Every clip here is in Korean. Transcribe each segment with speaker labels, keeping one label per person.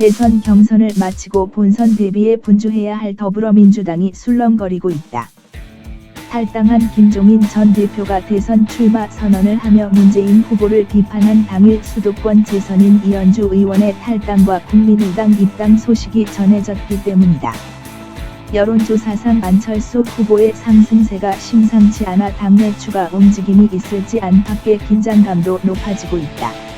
Speaker 1: 대선 경선을 마치고 본선 대비에 분주해야 할 더불어민주당이 술렁거리고 있다. 탈당한 김종인 전 대표가 대선 출마 선언을 하며 문재인 후보를 비판한 당일 수도권 재선인 이현주 의원의 탈당과 국민의당 입당 소식이 전해졌기 때문이다. 여론조사상 안철수 후보의 상승세가 심상치 않아 당내 추가 움직임이 있을지 안팎의 긴장감도 높아지고 있다.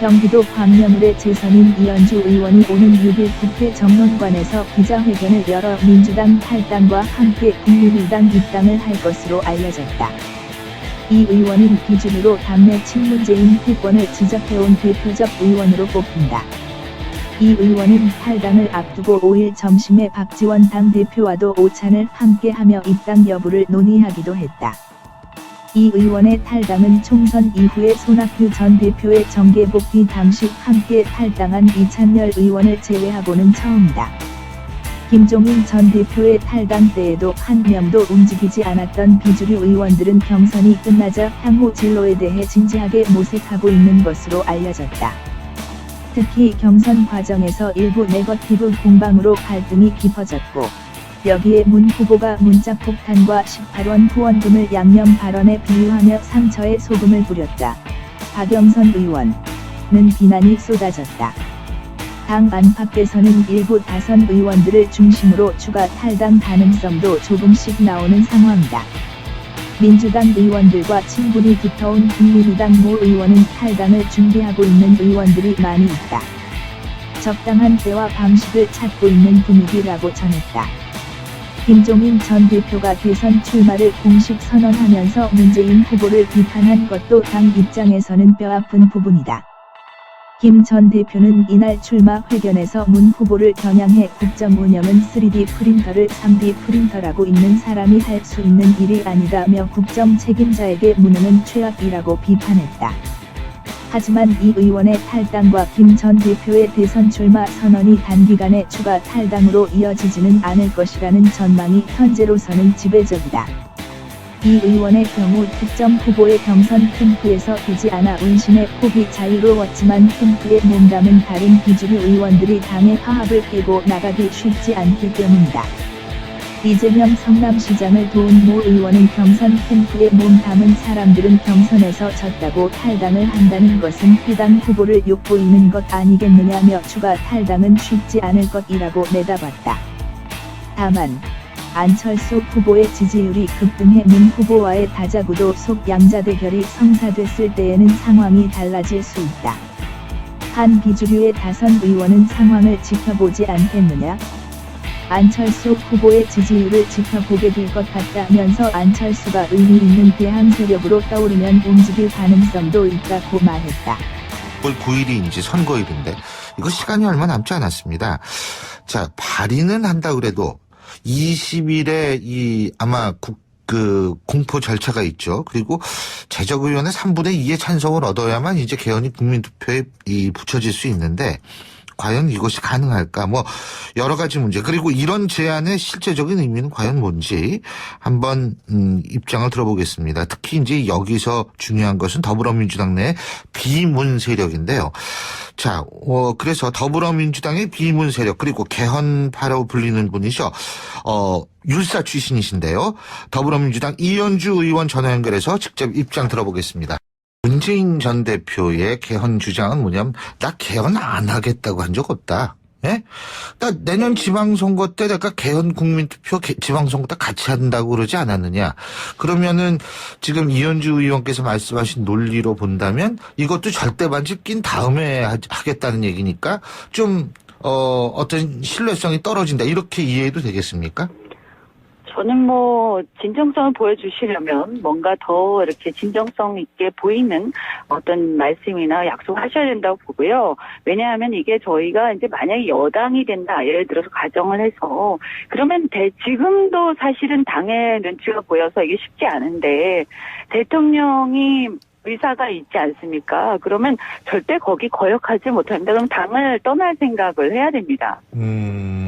Speaker 1: 경기도 광명을의 재선인 이현주 의원이 오는 6일 국회 정론관에서 기자회견을 열어 민주당 탈당과 함께 국민의당 입당을 할 것으로 알려졌다. 이 의원은 기준으로 당내 친문재인 패권을 지적해온 대표적 의원으로 꼽힌다. 이 의원은 탈당을 앞두고 5일 점심에 박지원 당대표와도 오찬을 함께하며 입당 여부를 논의하기도 했다. 이 의원의 탈당은 총선 이후에 손학규 전 대표의 정계 복귀 당시 함께 탈당한 이찬열 의원을 제외하고는 처음이다. 김종인 전 대표의 탈당 때에도 한 명도 움직이지 않았던 비주류 의원들은 경선이 끝나자 향후 진로에 대해 진지하게 모색하고 있는 것으로 알려졌다. 특히 경선 과정에서 일부 네거티브 공방으로 갈등이 깊어졌고 여기에 문 후보가 문자 폭탄과 18원 후원금을 양념 발언에 비유하며 상처에 소금을 뿌렸다. 박영선 의원은 비난이 쏟아졌다. 당 안팎에서는 일부 다선 의원들을 중심으로 추가 탈당 가능성도 조금씩 나오는 상황이다. 민주당 의원들과 친분이 두터운 국민의당 모 의원은 탈당을 준비하고 있는 의원들이 많이 있다. 적당한 때와 방식을 찾고 있는 분위기라고 전했다. 김종인 전 대표가 대선 출마를 공식 선언하면서 문재인 후보를 비판한 것도 당 입장에서는 뼈아픈 부분이다. 김 전 대표는 이날 출마 회견에서 문 후보를 겨냥해 국정 운영은 3D 프린터를 3D 프린터라고 있는 사람이 할 수 있는 일이 아니다며 국정 책임자에게 무능은 최악이라고 비판했다. 하지만 이 의원의 탈당과 김 전 대표의 대선 출마 선언이 단기간에 추가 탈당으로 이어지지는 않을 것이라는 전망이 현재로서는 지배적이다. 이 의원의 경우 특정 후보의 경선 캠프에서 되지 않아 운신의 폭이 자유로웠지만 캠프에 몸담은 다른 비주류 의원들이 당의 화합을 깨고 나가기 쉽지 않기 때문이다. 이재명 성남시장을 도운 모 의원은 경선 캠프에 몸 담은 사람들은 경선에서 졌다고 탈당을 한다는 것은 해당 후보를 욕보이는 것 아니겠느냐며 추가 탈당은 쉽지 않을 것이라고 내다봤다. 다만 안철수 후보의 지지율이 급등해 문 후보와의 다자구도 속 양자 대결이 성사됐을 때에는 상황이 달라질 수 있다. 한 비주류의 다선 의원은 상황을 지켜보지 않겠느냐? 안철수 후보의 지지율을 지켜보게 될 것 같다면서 안철수가 의미 있는 대항 세력으로 떠오르면 움직일 가능성도 있다고 말했다.
Speaker 2: 9월 9일이 이제 선거일인데 이거 시간이 얼마 남지 않았습니다. 자 발의는 한다 그래도 20일에 이 아마 국 그 공포 절차가 있죠. 그리고 제적의원의 3분의 2의 찬성을 얻어야만 이제 개헌이 국민투표에 이 붙여질 수 있는데 과연 이것이 가능할까? 뭐 여러 가지 문제 그리고 이런 제안의 실제적인 의미는 과연 뭔지 한번 음, 입장을 들어보겠습니다. 특히 이제 여기서 중요한 것은 더불어민주당 내 비문 세력인데요. 자, 어, 그래서 더불어민주당의 비문 세력 그리고 개헌파라고 불리는 분이죠. 어, 율사 출신이신데요. 더불어민주당 이현주 의원 전화 연결해서 직접 입장 들어보겠습니다. 문재인 전 대표의 개헌 주장은 뭐냐면 나 개헌 안 하겠다고 한 적 없다. 예? 나 내년 지방선거 때 내가 개헌 국민투표 개- 지방선거 때 같이 한다고 그러지 않았느냐. 그러면은 지금 이현주 의원께서 말씀하신 논리로 본다면 이것도 절대 반지 낀 다음에 하- 하겠다는 얘기니까 좀, 어, 어떤 신뢰성이 떨어진다. 이렇게 이해해도 되겠습니까?
Speaker 3: 저는 뭐 진정성을 보여주시려면 뭔가 더 이렇게 진정성 있게 보이는 어떤 말씀이나 약속하셔야 된다고 보고요. 왜냐하면 이게 저희가 이제 만약에 여당이 된다 예를 들어서 가정을 해서 그러면 대, 지금도 사실은 당의 눈치가 보여서 이게 쉽지 않은데 대통령이 의사가 있지 않습니까? 그러면 절대 거기 거역하지 못합니다. 그럼 당을 떠날 생각을 해야 됩니다.
Speaker 2: 음,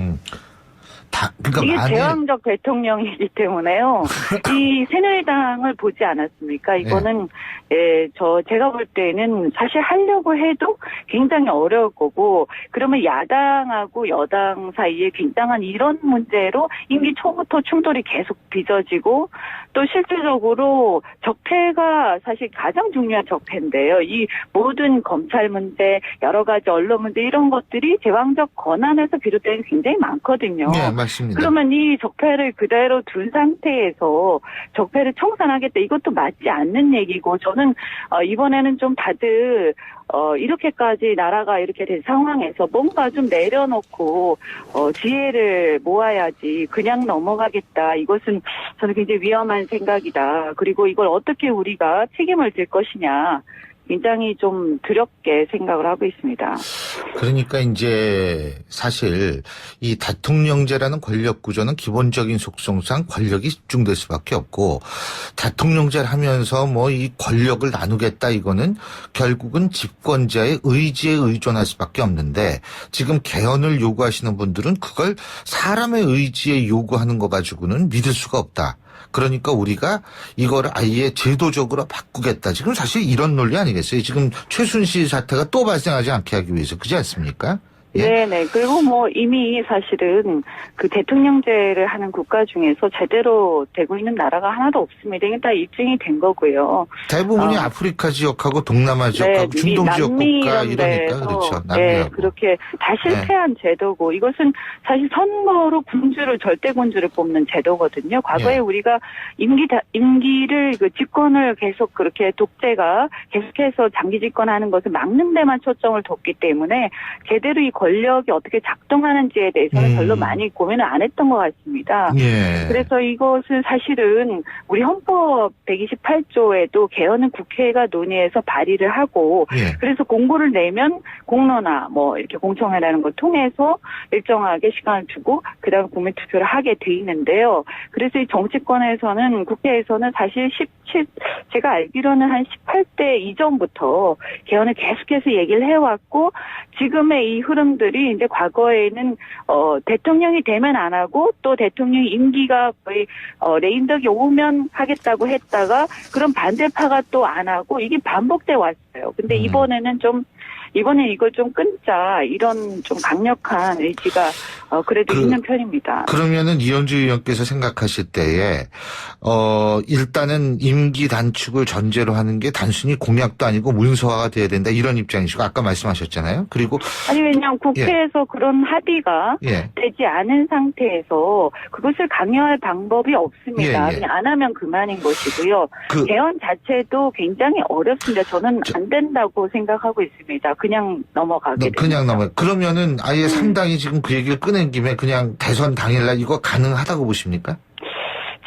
Speaker 2: 다, 그러니까
Speaker 3: 이게
Speaker 2: 만일-
Speaker 3: 제왕적 대통령이기 때문에요. 이 새누리당을 보지 않았습니까?
Speaker 2: 네.
Speaker 3: 이거는 예, 저 제가 볼 때는 사실 하려고 해도 굉장히 어려울 거고 그러면 야당하고 여당 사이에 굉장한 이런 문제로 임기 초부터 충돌이 계속 빚어지고 또 실질적으로 적폐가 사실 가장 중요한 적폐인데요. 이 모든 검찰 문제, 여러 가지 언론 문제 이런 것들이 제왕적 권한에서 게 굉장히 많거든요.
Speaker 2: 네, 맞습니다.
Speaker 3: 그러면 이 적폐를 그대로 둔 상태에서 적폐를 청산하겠다 이것도 맞지 않는 얘기고 저는 어, 이번에는 좀 다들 어, 이렇게까지 나라가 이렇게 된 상황에서 뭔가 좀 내려놓고 어, 지혜를 모아야지 그냥 넘어가겠다. 이것은 저는 굉장히 위험한 생각이다. 그리고 이걸 어떻게 우리가 책임을 질 것이냐 굉장히 좀 두렵게 생각을 하고 있습니다.
Speaker 2: 그러니까 이제 사실 이 대통령제라는 권력 구조는 기본적인 속성상 권력이 집중될 수밖에 없고 대통령제를 하면서 뭐 이 권력을 나누겠다 이거는 결국은 집권자의 의지에 의존할 수밖에 없는데 지금 개헌을 요구하시는 분들은 그걸 사람의 의지에 요구하는 거 가지고는 믿을 수가 없다. 그러니까 우리가 이거를 아예 제도적으로 바꾸겠다. 지금 사실 이런 논리 아니겠어요? 지금 최순실 사태가 또 발생하지 않게 하기 위해서 그지 않습니까? 예.
Speaker 3: 네네. 그리고 뭐 이미 사실은 그 대통령제를 하는 국가 중에서 제대로 되고 있는 나라가 하나도 없습니다. 이게 다 입증이 된 거고요.
Speaker 2: 대부분이
Speaker 3: 어.
Speaker 2: 아프리카 지역하고 동남아 지역하고
Speaker 3: 네,
Speaker 2: 중동 지역 국가 이러니까
Speaker 3: 데서,
Speaker 2: 그렇죠.
Speaker 3: 네,
Speaker 2: 남미하고.
Speaker 3: 그렇게 다 실패한 제도고 이것은 사실 선거로 군주를 절대 군주를 뽑는 제도거든요. 과거에
Speaker 2: 예.
Speaker 3: 우리가 임기 다- 임기를 그 집권을 계속 그렇게 독재가 계속해서 장기 집권하는 것을 막는 데만 초점을 뒀기 때문에 제대로 이 권 력이 어떻게 작동하는지에 대해서는
Speaker 2: 음.
Speaker 3: 별로 많이 고민을 안 했던 것 같습니다.
Speaker 2: 예.
Speaker 3: 그래서 이것은 사실은 우리 헌법 128조에도 개헌은 국회가 논의해서 발의를 하고
Speaker 2: 예.
Speaker 3: 그래서 공고를 내면 공론화 뭐 이렇게 공청회라는 걸 통해서 일정하게 시간을 두고 그다음 국민 투표를 하게 돼 있는데요. 그래서 이 정치권에서는 국회에서는 사실 17 제가 알기로는 한 18대 이전부터 개헌을 계속해서 얘기를 해왔고 지금의 이 흐름들이 이제 과거에는 어 대통령이 되면 안 하고 또 대통령 임기가 거의 어 레임덕이 오면 하겠다고 했다가 그런 반대파가 또 안 하고 이게 반복돼 왔어요. 근데
Speaker 2: 음.
Speaker 3: 이번에는 좀 이번에 이걸 좀 끊자 이런 좀 강력한 의지가 어 그래도
Speaker 2: 그-
Speaker 3: 있는 편입니다.
Speaker 2: 그러면은 이현주 의원께서 생각하실 때에 어 일단은 임기 단축을 전제로 하는 게 단순히 공약도 아니고 문서화가 돼야 된다 이런 입장이시고 아까 말씀하셨잖아요. 그리고
Speaker 3: 아니 왜냐하면 국회에서 그런 합의가
Speaker 2: 예.
Speaker 3: 되지 않은 상태에서 그것을 강요할 방법이 없습니다.
Speaker 2: 예, 예.
Speaker 3: 그냥 안 하면 그만인 것이고요.
Speaker 2: 그
Speaker 3: 개헌 자체도 굉장히 어렵습니다. 저는
Speaker 2: 저-
Speaker 3: 안 된다고 생각하고 있습니다. 그냥 넘어가게.
Speaker 2: 그냥 넘어. 그러면은 아예
Speaker 3: 음.
Speaker 2: 상당히 지금 그 얘기를 꺼낸 김에 그냥 대선 당일날 이거 가능하다고 보십니까?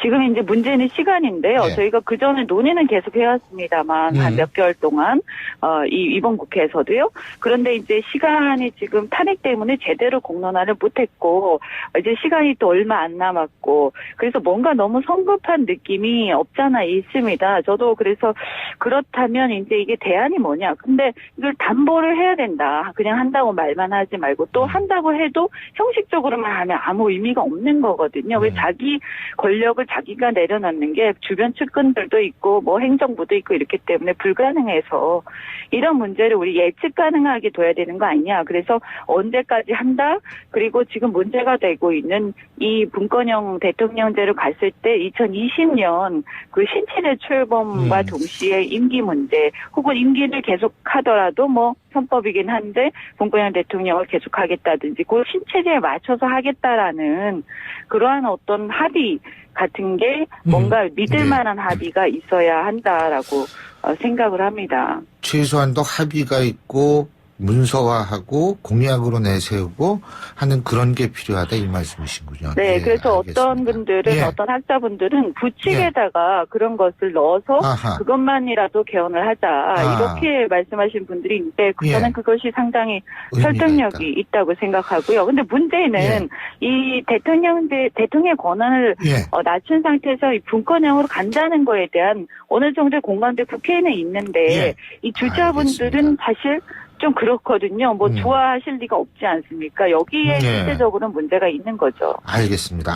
Speaker 3: 지금 이제 문제는 시간인데요.
Speaker 2: 예.
Speaker 3: 저희가 그 전에 논의는 계속 해왔습니다만
Speaker 2: 음.
Speaker 3: 한몇 개월 동안 어, 이 이번 국회에서도요. 그런데 이제 시간이 지금 탄핵 때문에 제대로 공론화를 못했고 이제 시간이 또 얼마 안 남았고 그래서 뭔가 너무 성급한 느낌이 없잖아 있습니다. 저도 그래서 그렇다면 이제 이게 대안이 뭐냐? 근데 이걸 담보를 해야 된다. 그냥 한다고 말만 하지 말고 또
Speaker 2: 음.
Speaker 3: 한다고 해도 형식적으로만 하면 아무 의미가 없는 거거든요. 왜
Speaker 2: 음.
Speaker 3: 자기 권력을 자기가 내려놓는 게 주변 측근들도 있고 뭐 행정부도 있고 이렇기 때문에 불가능해서 이런 문제를 우리 예측 가능하게 둬야 되는 거 아니냐. 그래서 언제까지 한다? 그리고 지금 문제가 되고 있는 이 분권형 대통령제로 갔을 때 2020년 그 신체제 출범과
Speaker 2: 음.
Speaker 3: 동시에 임기 문제 혹은 임기를 계속 하더라도 뭐 헌법이긴 한데 분권형 대통령을 계속 하겠다든지 그 신체제에 맞춰서 하겠다라는 그러한 어떤 합의 같은 게 뭔가 믿을
Speaker 2: 네.
Speaker 3: 만한 합의가 있어야 한다라고 어, 생각을 합니다.
Speaker 2: 최소한도 합의가 있고 문서화하고 공약으로 내세우고 하는 그런 게 필요하다 이 말씀이신군요.
Speaker 3: 네,
Speaker 2: 예,
Speaker 3: 그래서
Speaker 2: 알겠습니다.
Speaker 3: 어떤 분들은
Speaker 2: 예.
Speaker 3: 어떤 학자분들은 부칙에다가 그런 것을 넣어서
Speaker 2: 아하.
Speaker 3: 그것만이라도 개헌을 하자
Speaker 2: 아.
Speaker 3: 이렇게 말씀하신 분들이 있는데 그
Speaker 2: 예.
Speaker 3: 저는 그것이 상당히 설득력이
Speaker 2: 있다.
Speaker 3: 있다 고 생각하고요. 근데 문제는
Speaker 2: 예.
Speaker 3: 이 대통령 대통령의 권한을
Speaker 2: 예.
Speaker 3: 어, 낮춘 상태에서 이 분권형으로 간다는 거에 대한 어느 정도의 공감대 국회에는 있는데
Speaker 2: 예.
Speaker 3: 이 주자분들은 사실 좀 그렇거든요. 뭐
Speaker 2: 음.
Speaker 3: 좋아하실 리가 없지 않습니까? 여기에
Speaker 2: 예.
Speaker 3: 실제적으로는 문제가 있는 거죠.
Speaker 2: 알겠습니다.